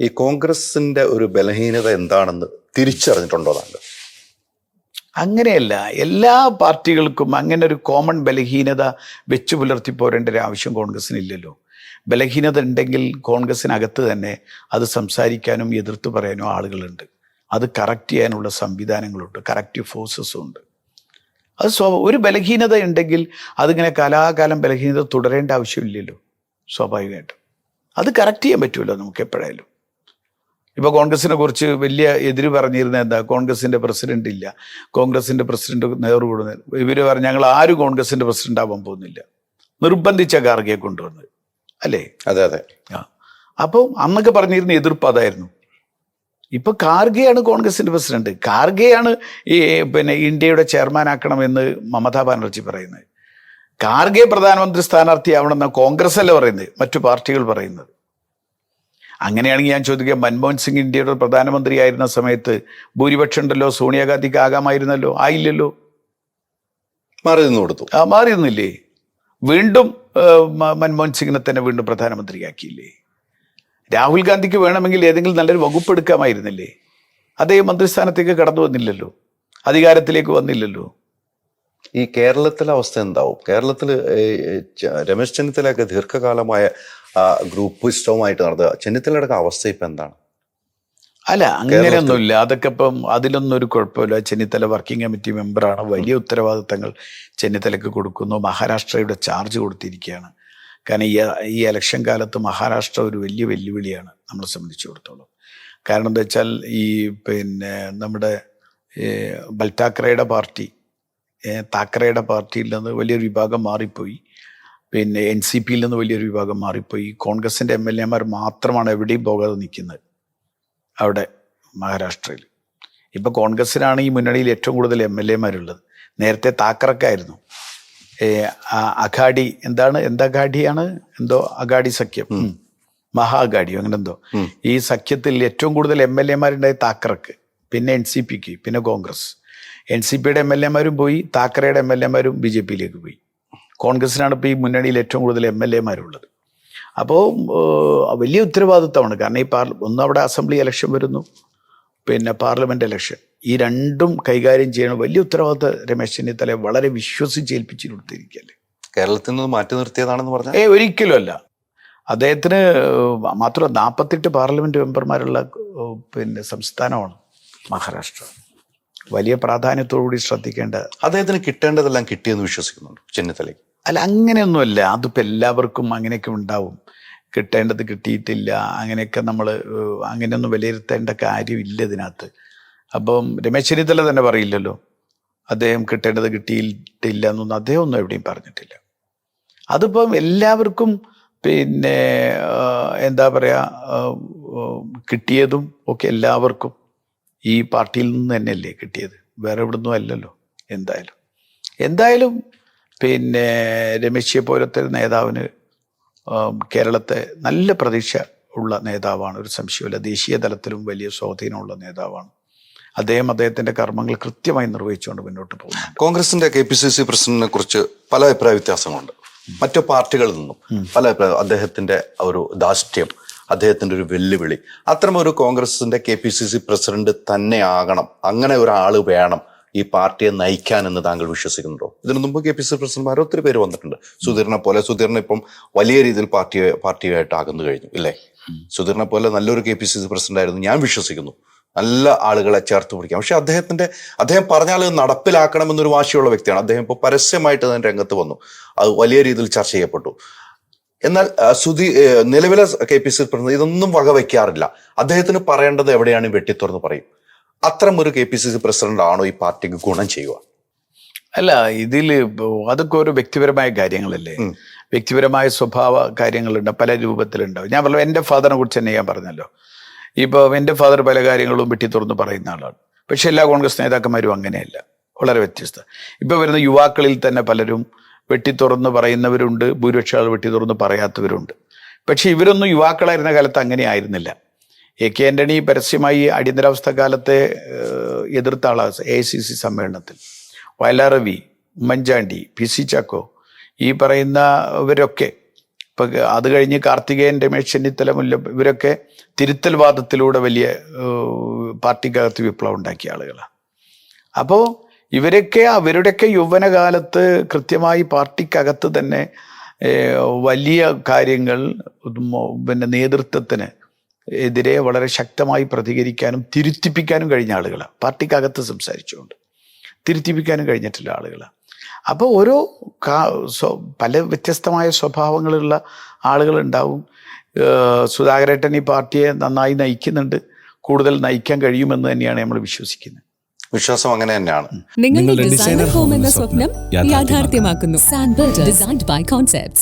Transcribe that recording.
ഈ കോൺഗ്രസിന്റെ ഒരു ബലഹീനത എന്താണെന്ന് തിരിച്ചറിഞ്ഞിട്ടുണ്ടോ താങ്കൾ? അങ്ങനെയല്ല. എല്ലാ പാർട്ടികൾക്കും അങ്ങനെ ഒരു കോമൺ ബലഹീനത വെച്ചു പുലർത്തി പോരേണ്ട ഒരു ആവശ്യം കോൺഗ്രസിനില്ലല്ലോ. ബലഹീനത ഉണ്ടെങ്കിൽ കോൺഗ്രസ്സിനകത്ത് തന്നെ അത് സംസാരിക്കാനും എതിർത്ത് പറയാനും ആളുകളുണ്ട്. അത് കറക്റ്റ് ചെയ്യാനുള്ള സംവിധാനങ്ങളുണ്ട്. കറക്റ്റീവ് ഫോഴ്സസും ഉണ്ട്. അത് സ്വ ഒരു ബലഹീനത ഉണ്ടെങ്കിൽ അതിങ്ങനെ കലാകാലം ബലഹീനത തുടരേണ്ട ആവശ്യമില്ലല്ലോ. സ്വാഭാവികമായിട്ടും. അത് കറക്റ്റ് ചെയ്യാൻ പറ്റുമല്ലോ നമുക്ക് എപ്പോഴായാലും. ഇപ്പോൾ കോൺഗ്രസിനെ കുറിച്ച് വലിയ എതിര് പറഞ്ഞിരുന്ന എന്താ? കോൺഗ്രസിന്റെ പ്രസിഡന്റ് ഇല്ല. കോൺഗ്രസിന്റെ പ്രസിഡന്റ് നെഹ്റു ഇവർ ഇവർ പറഞ്ഞു ഞങ്ങൾ ആരും കോൺഗ്രസിന്റെ പ്രസിഡന്റ് ആവാൻ പോകുന്നില്ല? നിർബന്ധിച്ച ഖാർഗയെ കൊണ്ടുവന്നത് അല്ലേ? അതെ അതെ. ആ. അപ്പോൾ അന്നൊക്കെ പറഞ്ഞിരുന്ന എതിർപ്പ് അതായിരുന്നു. ഇപ്പൊ കാർഗെയാണ് കോൺഗ്രസിന്റെ പ്രസിഡന്റ്. കാർഗെയാണ് ഈ പിന്നെ ഇന്ത്യയുടെ ചെയർമാൻ ആക്കണമെന്ന് മമതാ ബാനർജി പറയുന്നത്. കാർഗെ പ്രധാനമന്ത്രി സ്ഥാനാർത്ഥിയാവണമെന്ന കോൺഗ്രസ് അല്ല പറയുന്നത്? മറ്റു പാർട്ടികൾ പറയുന്നത്. അങ്ങനെയാണെങ്കിൽ ഞാൻ ചോദിക്കാം മൻമോഹൻ സിംഗ് ഇന്ത്യയുടെ പ്രധാനമന്ത്രിയായിരുന്ന സമയത്ത് ഭൂരിപക്ഷം ഉണ്ടല്ലോ സോണിയാഗാന്ധിക്ക് ആകാമായിരുന്നല്ലോ ആയില്ലല്ലോ? മാറി നിന്ന് കൊടുത്തു ആ മാറിയൊന്നുമില്ലേ വീണ്ടും ആ, മ- മൻമോഹൻ സിംഗിനെ തന്നെ വീണ്ടും പ്രധാനമന്ത്രിയാക്കിയില്ലേ? രാഹുൽ ഗാന്ധിക്ക് വേണമെങ്കിൽ ഏതെങ്കിലും നല്ലൊരു വകുപ്പ് എടുക്കാമായിരുന്നില്ലേ? അതേ മന്ത്രിസ്ഥാനത്തേക്ക് കടന്നു വന്നില്ലല്ലോ? അധികാരത്തിലേക്ക് വന്നില്ലല്ലോ? ഈ കേരളത്തിലെ അവസ്ഥ എന്താവും? കേരളത്തിൽ രമേശ് ചെന്നിത്തലയൊക്കെ ദീർഘകാലമായ ഗ്രൂപ്പ് ഗ്രൂപ്പിസ്റ്റവുമായിട്ട് നടത്തുക ചെന്നിത്തലയുടെ അവസ്ഥ ഇപ്പം എന്താണ്? അല്ല അങ്ങനെയൊന്നുമില്ല. അതൊക്കെ ഇപ്പം അതിലൊന്നും ഒരു കുഴപ്പമില്ല. ചെന്നിത്തല വർക്കിംഗ് കമ്മിറ്റി മെമ്പറാണ്. വലിയ ഉത്തരവാദിത്തങ്ങൾ ചെന്നിത്തലയ്ക്ക് കൊടുക്കുന്നു. മഹാരാഷ്ട്രയുടെ ചാർജ് കൊടുത്തിരിക്കുകയാണ്. കാരണം ഈ ഈ ഇലക്ഷൻ കാലത്ത് മഹാരാഷ്ട്ര ഒരു വലിയ വെല്ലുവിളിയാണ് നമ്മളെ സംബന്ധിച്ചിടത്തോളം. കാരണം എന്താ വെച്ചാൽ ഈ പിന്നെ നമ്മുടെ ഏ, പാർട്ടി താക്കറയുടെ പാർട്ടിയിൽ നിന്ന് വലിയൊരു വിഭാഗം മാറിപ്പോയി. പിന്നെ എൻ സി പിയിൽ നിന്ന് വലിയൊരു വിഭാഗം മാറിപ്പോയി. കോൺഗ്രസിന്റെ എം എൽ എമാർ മാത്രമാണ് എവിടെയും പോകാതെ നിൽക്കുന്നത് അവിടെ മഹാരാഷ്ട്രയിൽ. ഇപ്പോൾ കോൺഗ്രസ്സിനാണ് ഈ മുന്നണിയിൽ ഏറ്റവും കൂടുതൽ എം എൽ എമാരുള്ളത് നേരത്തെ താക്കറക്കായിരുന്നു അഘാഡി എന്താണ്? എന്താ അഘാഡിയാണ് എന്തോ അഘാഡി സഖ്യം. മഹാ അഘാഡിയോ അങ്ങനെ എന്തോ ഈ സഖ്യത്തിൽ ഏറ്റവും കൂടുതൽ എം എൽ എമാരുണ്ടായി താക്കറക്ക് പിന്നെ എൻ സി പിക്ക് പിന്നെ കോൺഗ്രസ്. എൻ സി പിയുടെ എം എൽ എമാരും പോയി താക്കറയുടെ എം എൽ എമാരും ബി ജെ പിയിലേക്ക് പോയി. കോൺഗ്രസിനാണ് ഇപ്പോൾ ഈ മുന്നണിയിൽ ഏറ്റവും കൂടുതൽ എം എൽ എമാരുള്ളത് അപ്പോൾ വലിയ ഉത്തരവാദിത്തമാണ്. കാരണം ഈ പാർ ഒന്ന് അവിടെ അസംബ്ലി ഇലക്ഷൻ വരുന്നു പിന്നെ പാർലമെന്റ് ഇലക്ഷൻ. ഈ രണ്ടും കൈകാര്യം ചെയ്യണം. വലിയ ഉത്തരവാദിത്ത രമേശ് ചെന്നിത്തലയെ വളരെ വിശ്വസിച്ച് ഏൽപ്പിച്ചു കൊടുത്തിരിക്കുകയല്ലേ. കേരളത്തിൽ നിന്ന് മാറ്റി നിർത്തിയതാണെന്ന് പറഞ്ഞാൽ? ഏ ഒരിക്കലും അല്ല അദ്ദേഹത്തിന് മാത്രം നാൽപ്പത്തെട്ട് പാർലമെന്റ് മെമ്പർമാരുള്ള പിന്നെ സംസ്ഥാനമാണ്. മഹാരാഷ്ട്ര. വലിയ പ്രാധാന്യത്തോടുകൂടി ശ്രദ്ധിക്കേണ്ട അദ്ദേഹത്തിന് കിട്ടേണ്ടതെല്ലാം കിട്ടിയെന്ന് വിശ്വസിക്കുന്നുണ്ട് ചെന്നിത്തലയ്ക്ക്. അല്ല അങ്ങനെയൊന്നുമല്ല. അതിപ്പോൾ എല്ലാവർക്കും അങ്ങനെയൊക്കെ ഉണ്ടാവും. കിട്ടേണ്ടത് കിട്ടിയിട്ടില്ല. അങ്ങനെയൊക്കെ നമ്മൾ അങ്ങനെയൊന്നും വിലയിരുത്തേണ്ട കാര്യമില്ല ഇതിനകത്ത്. അപ്പം രമേശ് ചെന്നിത്തല തന്നെ പറയില്ലല്ലോ. അദ്ദേഹം കിട്ടേണ്ടത് കിട്ടിയിട്ടില്ല എന്നൊന്നും അദ്ദേഹം ഒന്നും എവിടെയും പറഞ്ഞിട്ടില്ല. അതിപ്പം എല്ലാവർക്കും പിന്നെ എന്താ പറയുക കിട്ടിയതും ഒക്കെ എല്ലാവർക്കും ഈ പാർട്ടിയിൽ നിന്ന് തന്നെയല്ലേ കിട്ടിയത്? വേറെ ഇവിടുന്നും അല്ലല്ലോ എന്തായാലും. എന്തായാലും പിന്നെ രമേശിയെ പോലത്തെ നേതാവിന് കേരളത്തെ നല്ല പ്രതീക്ഷ ഉള്ള നേതാവാണ് ഒരു സംശയമില്ല ദേശീയ തലത്തിലും വലിയ സ്വാധീനമുള്ള നേതാവാണ്. അദ്ദേഹം അദ്ദേഹത്തിന്റെ കർമ്മങ്ങൾ കൃത്യമായി നിർവഹിച്ചുകൊണ്ട് മുന്നോട്ട് പോകും കോൺഗ്രസിന്റെ കെ പി സി സി പ്രസിഡന്റിനെ കുറിച്ച് പല അഭിപ്രായ വ്യത്യാസങ്ങളുണ്ട്. മറ്റു പാർട്ടികളിൽ നിന്നും പല അഭിപ്രായം അദ്ദേഹത്തിന്റെ ഒരു ധാർഷ്ട്യം അദ്ദേഹത്തിന്റെ ഒരു വെല്ലുവിളി. അത്തരം ഒരു കോൺഗ്രസിന്റെ K P C C president തന്നെ ആകണം അങ്ങനെ ഒരാൾ വേണം ഈ പാർട്ടിയെ നയിക്കാൻ എന്ന് താങ്കൾ വിശ്വസിക്കുന്നുണ്ടോ? ഇതിനു മുമ്പ് കെ പി സി പ്രസിഡന്റ്മാർ ഒത്തിരി പേര് വന്നിട്ടുണ്ട്. സുധീറിനെ പോലെ സുധീറിനെ ഇപ്പം വലിയ രീതിയിൽ പാർട്ടി പാർട്ടിയായിട്ട് ആകുന്നു കഴിഞ്ഞു ഇല്ലേ? സുധീറിനെ പോലെ നല്ലൊരു K P C C president ആയിരുന്നു ഞാൻ വിശ്വസിക്കുന്നു. നല്ല ആളുകളെ ചേർത്ത് പിടിക്കാം. പക്ഷെ അദ്ദേഹത്തിന്റെ അദ്ദേഹം പറഞ്ഞാൽ നടപ്പിലാക്കണം നടപ്പിലാക്കണമെന്നൊരു വാശിയുള്ള വ്യക്തിയാണ്. അദ്ദേഹം ഇപ്പോൾ പരസ്യമായിട്ട് തന്നെ രംഗത്ത് വന്നു. അത് വലിയ രീതിയിൽ ചർച്ച ചെയ്യപ്പെട്ടു. എന്നാൽ സുധി നിലവിലെ കെ പി സി പ്രസിഡന്റ് ഇതൊന്നും വകവയ്ക്കാറില്ല അദ്ദേഹത്തിന് പറയേണ്ടത് എവിടെയാണ് വെട്ടിത്തുറന്ന് പറയും. അത്തരം ഒരു K P C C president ആണോ ഈ പാർട്ടിക്ക് ഗുണം ചെയ്യുക? അല്ല ഇതിൽ അതൊക്കെ ഒരു വ്യക്തിപരമായ കാര്യങ്ങളല്ലേ? വ്യക്തിപരമായ സ്വഭാവ കാര്യങ്ങളുണ്ട് പല രൂപത്തിലുണ്ടാവും. ഞാൻ പറഞ്ഞു എന്റെ ഫാദറിനെ കുറിച്ച് തന്നെ ഞാൻ പറഞ്ഞല്ലോ. ഇപ്പോൾ എന്റെ ഫാദർ പല കാര്യങ്ങളും വെട്ടി തുറന്ന് പറയുന്ന ആളാണ്. പക്ഷെ എല്ലാ കോൺഗ്രസ് നേതാക്കന്മാരും അങ്ങനെയല്ല. വളരെ വ്യത്യസ്ത. ഇപ്പോൾ വരുന്ന യുവാക്കളിൽ തന്നെ പലരും വെട്ടി തുറന്ന് പറയുന്നവരുണ്ട് ഭൂരിപക്ഷം വെട്ടി തുറന്ന് പറയാത്തവരുണ്ട്. പക്ഷേ ഇവരൊന്നും യുവാക്കളായിരുന്ന കാലത്ത് അങ്ങനെ ആയിരുന്നില്ല. എ കെ ആന്റണി പരസ്യമായി അടിയന്തരാവസ്ഥ കാലത്തെ എതിർത്ത ആളാണ് എ സി സി സമ്മേളനത്തിൽ. വയലാർ രവി ഉമ്മൻചാണ്ടി പി സി ചാക്കോ ഈ പറയുന്നവരൊക്കെ ഇപ്പം അത് കഴിഞ്ഞ് കാർത്തികേയൻ രമേശ് ചെന്നിത്തല മുല്ല ഇവരൊക്കെ തിരുത്തൽവാദത്തിലൂടെ വലിയ പാർട്ടിക്കകത്ത് വിപ്ലവം ഉണ്ടാക്കിയ ആളുകളാണ്. അപ്പോൾ ഇവരൊക്കെ അവരുടെയൊക്കെ യൗവനകാലത്ത് കൃത്യമായി പാർട്ടിക്കകത്ത് തന്നെ വലിയ കാര്യങ്ങൾ പിന്നെ നേതൃത്വത്തിന് എതിരെ വളരെ ശക്തമായി പ്രതികരിക്കാനും തിരുത്തിപ്പിക്കാനും കഴിഞ്ഞ ആളുകളാണ് പാർട്ടിക്കകത്ത് സംസാരിച്ചുകൊണ്ട് തിരുത്തിപ്പിക്കാനും കഴിഞ്ഞിട്ടുള്ള ആളുകളാണ് അപ്പോൾ ഓരോ പല വ്യത്യസ്തമായ സ്വഭാവങ്ങളുള്ള ആളുകളുണ്ടാവും. സുധാകരേട്ടൻ ഈ പാർട്ടിയെ നന്നായി നയിക്കുന്നുണ്ട്. കൂടുതൽ നയിക്കാൻ കഴിയുമെന്ന് തന്നെയാണ് നമ്മൾ വിശ്വസിക്കുന്നത്. വിശ്വാസം അങ്ങനെ തന്നെയാണ്. നിങ്ങളുടെ ഡിസൈനർ ഹോം എന്ന സ്വപ്നം യാഥാർത്ഥ്യമാക്കുന്നു. Designed by Concepts.